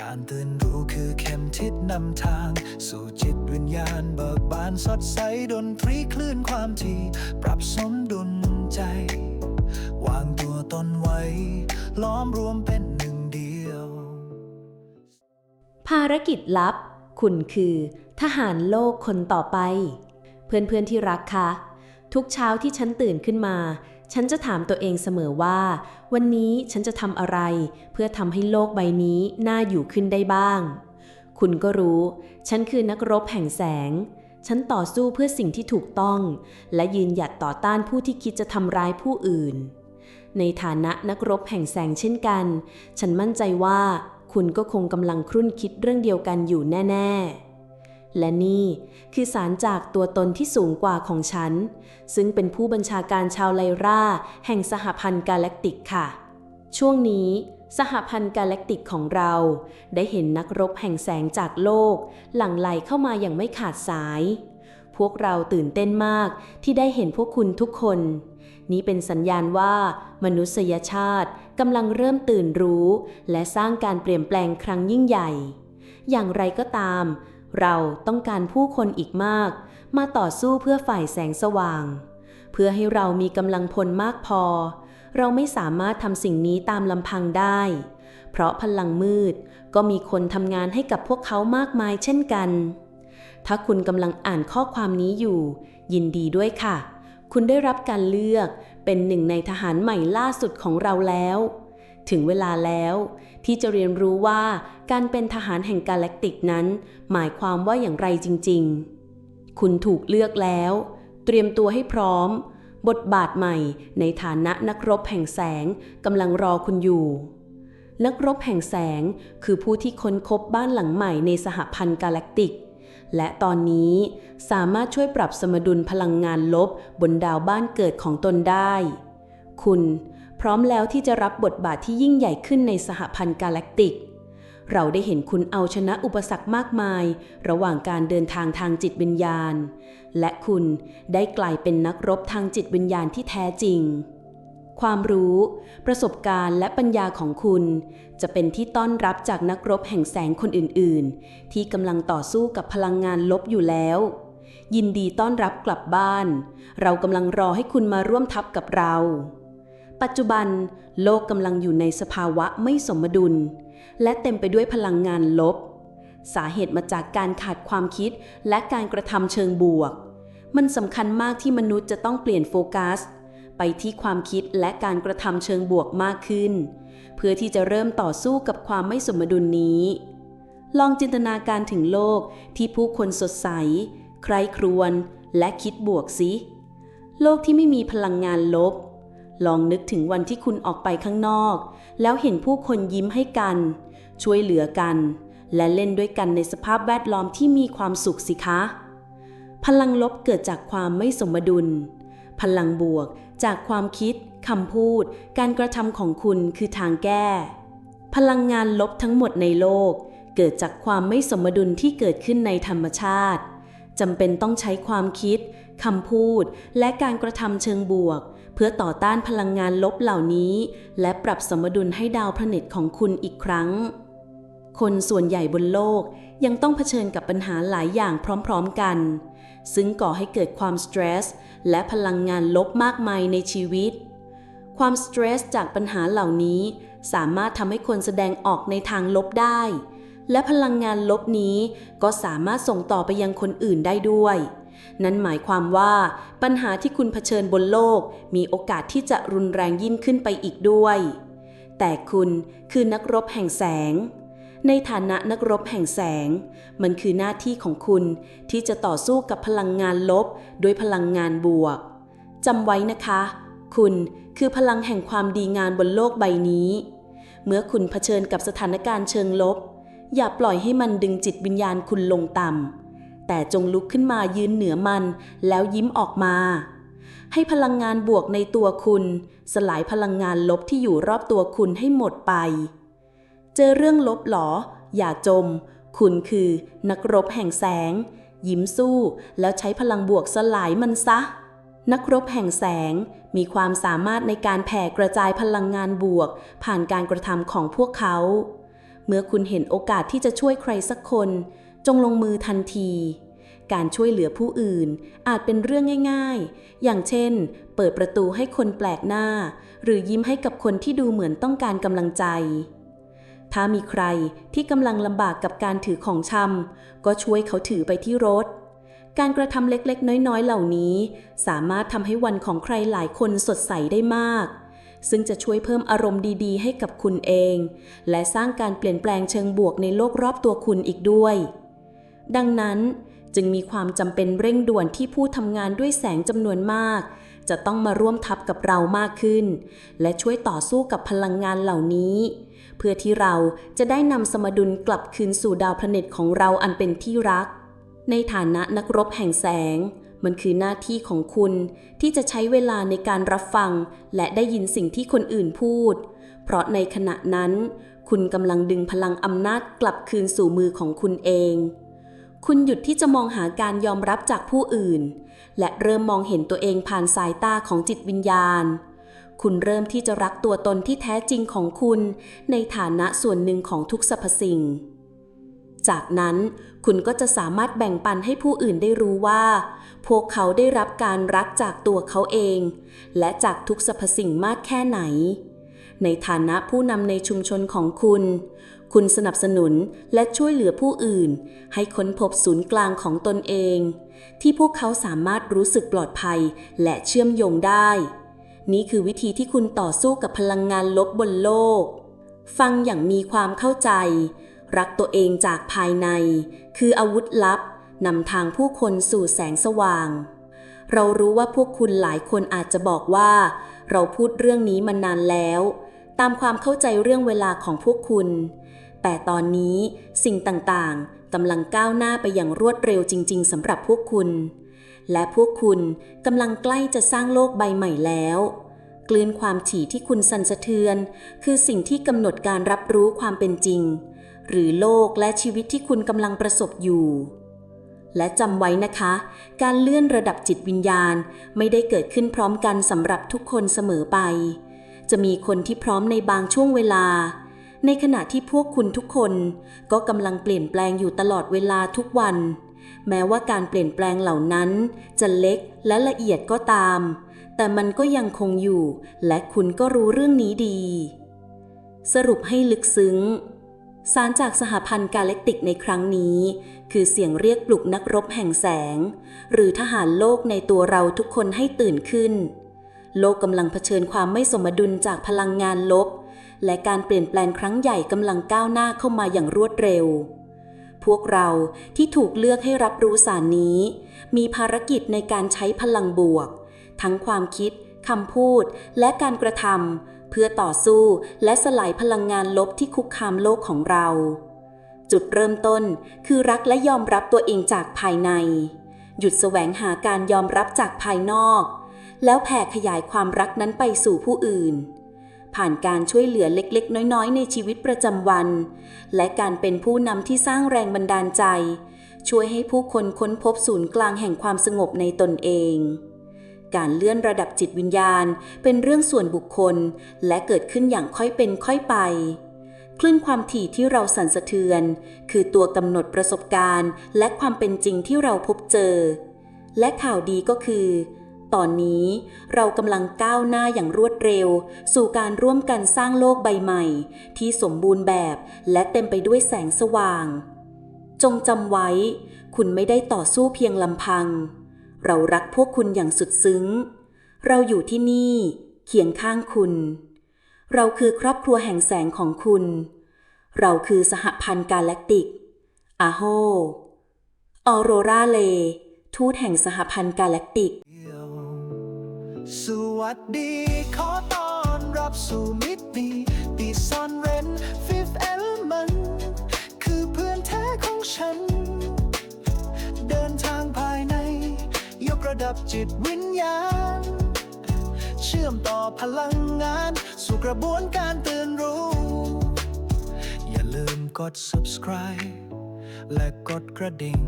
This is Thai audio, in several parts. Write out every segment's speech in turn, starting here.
การตื่นรู้คือเข็มทิศนำทาง สู่จิตวิญญาณเบิกบานสดใสดนตรีคลื่นความถี่ ปรับสมดุลใจ วางตัวตนไว้ ล้อมรวมเป็นหนึ่งเดียว ภารกิจลับ คุณคือ ทหารโลกคนต่อไป เพื่อนๆที่รักคะ ทุกเช้าที่ฉันตื่นขึ้นมา ฉันจะถามตัวเองเสมอว่า วันนี้ฉันจะทำอะไร เพื่อทำให้โลกใบนี้น่าอยู่ขึ้นได้บ้าง คุณก็รู้ ฉันคือนักรบแห่งแสง ฉันต่อสู้เพื่อสิ่งที่ถูกต้อง และยืนหยัดต่อต้านผู้ที่คิดจะทำร้ายผู้อื่น ในฐานะนักรบแห่งแสงเช่นกัน ฉันมั่นใจว่า คุณก็คงกำลังครุ่นคิดเรื่องเดียวกันอยู่แน่ ๆ และนี่คือสารจากตัวตนที่สูงกว่าของฉัน ซึ่งเป็นผู้บัญชาการชาวไลราแห่งสหพันธ์กาแล็กติกค่ะ ช่วงนี้สหพันธ์กาแล็กติกของเรา ได้เห็นนักรบแห่งแสงจากโลก หลั่งไหลเข้ามาอย่างไม่ขาดสาย พวกเราตื่นเต้นมากที่ได้เห็นพวกคุณทุกคน นี้เป็นสัญญาณว่า มนุษยชาติกำลังเริ่มตื่นรู้ และสร้างการเปลี่ยนแปลงครั้งยิ่งใหญ่อย่างไรก็ตาม เราต้องการผู้คนอีกมาก มาต่อสู้เพื่อฝ่ายแสงสว่าง เพื่อให้เรามีกำลังพลมากพอ เราไม่สามารถทำสิ่งนี้ตามลำพังได้ เพราะพลังมืดก็มีคนทำงานให้กับพวกเขามากมายเช่นกัน ถ้าคุณกำลังอ่านข้อความนี้อยู่ ยินดีด้วยค่ะ คุณได้รับการเลือกเป็นหนึ่งในทหารใหม่ล่าสุดของเราแล้ว ถึงเวลาแล้ว ที่จะเรียนรู้ว่าการเป็นทหารแห่งกาแล็กติกนั้น หมายความว่าอย่างไรจริง ๆ คุณถูกเลือกแล้ว เตรียมตัวให้พร้อม บทบาทใหม่ในฐานะนักรบแห่งแสงกำลังรอคุณอยู่ นักรบแห่งแสงคือผู้ที่ค้นพบบ้านหลังใหม่ในสหพันธ์กาแล็กติก และตอนนี้สามารถช่วยปรับสมดุลพลังงานลบบนดาวบ้านเกิดของตนได้ คุณ พร้อมแล้วที่จะรับบทบาทที่ยิ่งใหญ่ขึ้นในสหพันธ์กาแล็กติก เราได้เห็นคุณเอาชนะอุปสรรคมากมาย ระหว่างการเดินทางทางจิตวิญญาณ และคุณได้กลายเป็นนักรบทางจิตวิญญาณที่แท้จริง ความรู้ ประสบการณ์และปัญญาของคุณ จะเป็นที่ต้อนรับจากนักรบแห่งแสงคนอื่น ๆ ที่กำลังต่อสู้กับพลังงานลบอยู่แล้วยินดีต้อนรับกลับบ้าน เรากำลังรอให้คุณมาร่วมทัพกับเรา ปัจจุบันโลกกำลังอยู่ในสภาวะไม่สมดุล และเต็มไปด้วยพลังงานลบ สาเหตุมาจากการขาดความคิดและการกระทำเชิงบวก มันสำคัญมากที่มนุษย์จะต้องเปลี่ยนโฟกัส ไปที่ความคิดและการกระทำเชิงบวกมากขึ้น เพื่อที่จะเริ่มต่อสู้กับความไม่สมดุลนี้ ลองจินตนาการถึงโลกที่ผู้คนสดใส ใครครวญและคิดบวกสิโลกที่ไม่มีพลังงานลบ ลองนึกถึงวันที่คุณออกไปข้างนอก แล้วเห็นผู้คนยิ้มให้กัน ช่วยเหลือกัน และเล่นด้วยกันในสภาพแวดล้อมที่มีความสุขสิคะ พลังลบเกิดจากความไม่สมดุล พลังบวกจากความคิดคำพูด การกระทำของคุณคือทางแก้ พลังงานลบทั้งหมดในโลก เกิดจากความไม่สมดุลที่เกิดขึ้นในธรรมชาติจำเป็นต้องใช้ความคิดคำพูด และการกระทำเชิงบวก เพื่อต่อต้านพลังงานลบเหล่านี้ และปรับสมดุลให้ดาวพระเนตรของคุณอีกครั้ง คนส่วนใหญ่บนโลกยังต้องเผชิญกับปัญหาหลายอย่างพร้อมๆกัน ซึ่งก่อให้เกิดความสเตรสและพลังงานลบมากมายในชีวิต ความสเตรสจากปัญหาเหล่านี้สามารถทำให้คนแสดงออกในทางลบได้ และพลังงานลบนี้ก็สามารถส่งต่อไปยังคนอื่นได้ด้วย นั่นหมายความว่าปัญหาที่คุณเผชิญบนโลก มีโอกาสที่จะรุนแรงยิ่งขึ้นไปอีกด้วย แต่คุณคือนักรบแห่งแสง ในฐานะนักรบแห่งแสง มันคือหน้าที่ของคุณที่จะต่อสู้กับพลังงานลบด้วยพลังงานบวกจำไว้นะคะ คุณคือพลังแห่งความดีงานบนโลกใบนี้ เมื่อคุณเผชิญกับสถานการณ์เชิงลบ อย่าปล่อยให้มันดึงจิตวิญญาณคุณลงต่ำ แต่จงลุกขึ้นมายืนเหนือมัน แล้วยิ้มออกมา ให้พลังงานบวกในตัวคุณ สลายพลังงานลบที่อยู่รอบตัวคุณให้หมดไป เจอเรื่องลบหรอ อย่าจม คุณคือนักรบแห่งแสง ยิ้มสู้แล้วใช้พลังบวกสลายมันซะ นักรบแห่งแสงมีความสามารถในการแผ่กระจายพลังงานบวก ผ่านการกระทำของพวกเขาเมื่อคุณเห็นโอกาสที่จะช่วยใครสักคน จงลงมือทันที การช่วยเหลือผู้อื่นอาจเป็นเรื่องง่าย ๆ อย่างเช่น เปิดประตูให้คนแปลกหน้า หรือยิ้มให้กับคนที่ดูเหมือนต้องการกำลังใจ ถ้ามีใครที่กำลังลำบากกับการถือของชำก็ช่วยเขาถือไปที่รถ การกระทำเล็กๆ น้อยๆ เหล่านี้ สามารถทำให้วันของใครหลายคนสดใสได้มากซึ่งจะช่วยเพิ่มอารมณ์ดีๆ ให้กับคุณเอง และสร้างการเปลี่ยนแปลงเชิงบวกในโลกรอบตัวคุณอีกด้วย ดังนั้นจึงมีความจำเป็นเร่งด่วนที่ผู้ทำงานด้วยแสงจำนวนมาก จะต้องมาร่วมทับกับเรามากขึ้น และช่วยต่อสู้กับพลังงานเหล่านี้ เพื่อที่เราจะได้นำสมดุลกลับคืนสู่ดาวพระเนตรของเราอันเป็นที่รัก ในฐานะนักรบแห่งแสง มันคือหน้าที่ของคุณที่จะใช้เวลาในการรับฟัง และได้ยินสิ่งที่คนอื่นพูด เพราะในขณะนั้น คุณกำลังดึงพลังอำนาจกลับคืนสู่มือของคุณเอง คุณหยุดที่จะมองหาการยอมรับจากผู้อื่น และเริ่มมองเห็นตัวเองผ่านสายตาของจิตวิญญาณ คุณเริ่มที่จะรักตัวตนที่แท้จริงของคุณ ในฐานะส่วนหนึ่งของทุกสรรพสิ่ง จากนั้นคุณก็จะสามารถแบ่งปันให้ผู้อื่นได้รู้ว่า พวกเขาได้รับการรักจากตัวเขาเอง และจากทุกสรรพสิ่งมากแค่ไหน ในฐานะผู้นำในชุมชนของคุณ คุณสนับสนุนและช่วยเหลือผู้อื่น ให้ค้นพบศูนย์กลางของตนเอง ที่พวกเขาสามารถรู้สึกปลอดภัยและเชื่อมโยงได้ นี่คือวิธีที่คุณต่อสู้กับพลังงานลบบนโลก ฟังอย่างมีความเข้าใจ รักตัวเองจากภายใน คืออาวุธลับนำทางผู้คนสู่แสงสว่าง เรารู้ว่าพวกคุณหลายคนอาจจะบอกว่า เราพูดเรื่องนี้มานานแล้ว ตามความเข้าใจเรื่องเวลาของพวกคุณ แต่ตอนนี้สิ่งต่างๆกำลังก้าวหน้าไปอย่างรวดเร็วจริง ๆสำหรับพวกคุณ และพวกคุณกำลังใกล้จะสร้างโลกใบใหม่แล้วกลืนความถี่ที่คุณสั่นสะเทือน คือสิ่งที่กำหนดการรับรู้ความเป็นจริง หรือโลกและชีวิตที่คุณกำลังประสบอยู่ และจำไว้นะคะ การเลื่อนระดับจิตวิญญาณไม่ได้เกิดขึ้นพร้อมกันสำหรับทุกคนเสมอไป จะมีคนที่พร้อมในบางช่วงเวลา ในขณะที่พวกคุณทุกคนก็กำลังเปลี่ยนแปลงอยู่ตลอดเวลาทุกวัน แม้ว่าการเปลี่ยนแปลงเหล่านั้นจะเล็กและละเอียดก็ตาม แต่มันก็ยังคงอยู่ และคุณก็รู้เรื่องนี้ดี สรุปให้ลึกซึ้ง สารจากสหพันธ์กาแล็กติกในครั้งนี้ คือเสียงเรียกปลุกนักรบแห่งแสง หรือทหารโลกในตัวเราทุกคนให้ตื่นขึ้นโลกกำลังเผชิญความไม่สมดุลจากพลังงานลบ และการเปลี่ยนแปลงครั้งใหญ่กำลังก้าวหน้าเข้ามาอย่างรวดเร็ว พวกเราที่ถูกเลือกให้รับรู้สารนี้ มีภารกิจในการใช้พลังบวก ทั้งความคิดคำพูดและการกระทำเพื่อต่อสู้และสลายพลังงานลบที่คุกคามโลกของเรา จุดเริ่มต้นคือรักและยอมรับตัวเองจากภายใน หยุดแสวงหาการยอมรับจากภายนอก แล้วแผ่ขยายความรักนั้นไปสู่ผู้อื่น ผ่านการช่วยเหลือเล็กๆ น้อยๆ ในชีวิตประจำวัน และการเป็นผู้นำที่สร้างแรงบันดาลใจ ช่วยให้ผู้คนค้นพบศูนย์กลางแห่งความสงบในตนเอง การเลื่อนระดับจิตวิญญาณเป็นเรื่องส่วนบุคคล และเกิดขึ้นอย่างค่อยเป็นค่อยไปคลื่นความถี่ที่เราสั่นสะเทือน คือตัวกำหนดประสบการณ์ และความเป็นจริงที่เราพบเจอ และข่าวดีก็คือ ตอนนี้เรากำลังก้าวหน้าอย่างรวดเร็ว สู่การร่วมกันสร้างโลกใบใหม่ ที่สมบูรณ์แบบและเต็มไปด้วยแสงสว่าง จงจำไว้ คุณไม่ได้ต่อสู้เพียงลำพัง เรารักพวกคุณอย่างสุดซึ้ง เราอยู่ที่นี่ เคียงข้างคุณ เราคือครอบครัวแห่งแสงของคุณ เราคือสหพันธ์กาแล็กติก อาโฮออโรราเล ทูตแห่งสหพันธ์กาแล็กติก สวัสดี ขอต้อนรับสู่มิติตีซ่อนเร้น Fifth Element คือเพื่อนแท้ของฉัน เดินทางภายใน ยกระดับจิตวิญญาณ เชื่อมต่อพลังงาน สู่กระบวนการตื่นรู้ อย่าลืมกด subscribe และกดกระดิ่ง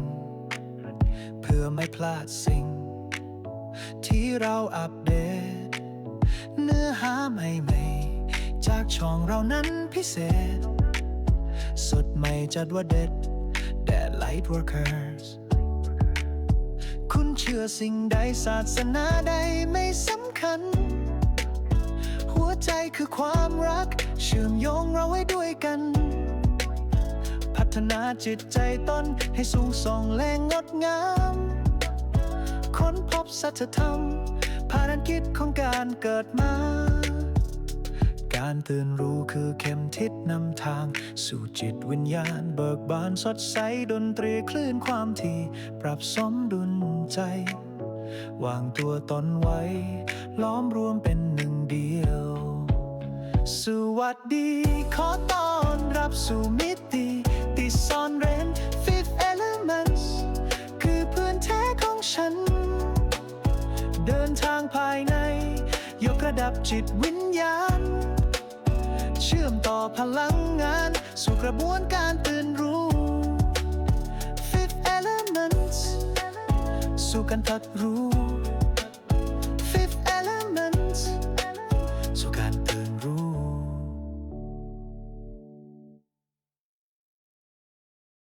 เพื่อไม่พลาดสิ่ง ที่เราอัปเดต เนื้อหาใหม่ๆ จากช่องเรานั้นพิเศษ สดใหม่จัดว่าเด็ดแดด Light Workers คุณเชื่อสิ่งใดศาสนาใดไม่สำคัญ หัวใจคือความรัก เชื่อมโยงเราไว้ด้วยกัน พัฒนาจิตใจตนให้สูงส่องและงดงาม ค้นพบสัจธรรมภารกิจของการเกิดมา การตื่นรู้คือเข็มทิศนำทาง สู่จิตวิญญาณ เบิกบานสดใสดนตรีคลื่นความถี่ ปรับสมดุลใจ วางตัวตนไว้ ล้อมรวมเป็นหนึ่งเดียว สวัสดี ขอต้อนรับสู่มิติที่ซ่อนเร้น Fifth Elements คือเพื่อนแท้ของฉัน เดินทางภายใน ยกระดับจิตวิญญาณ เชื่อมต่อพลังงาน สู่กระบวนการตื่นรู้ Fifth Elements สู่การตัดรู้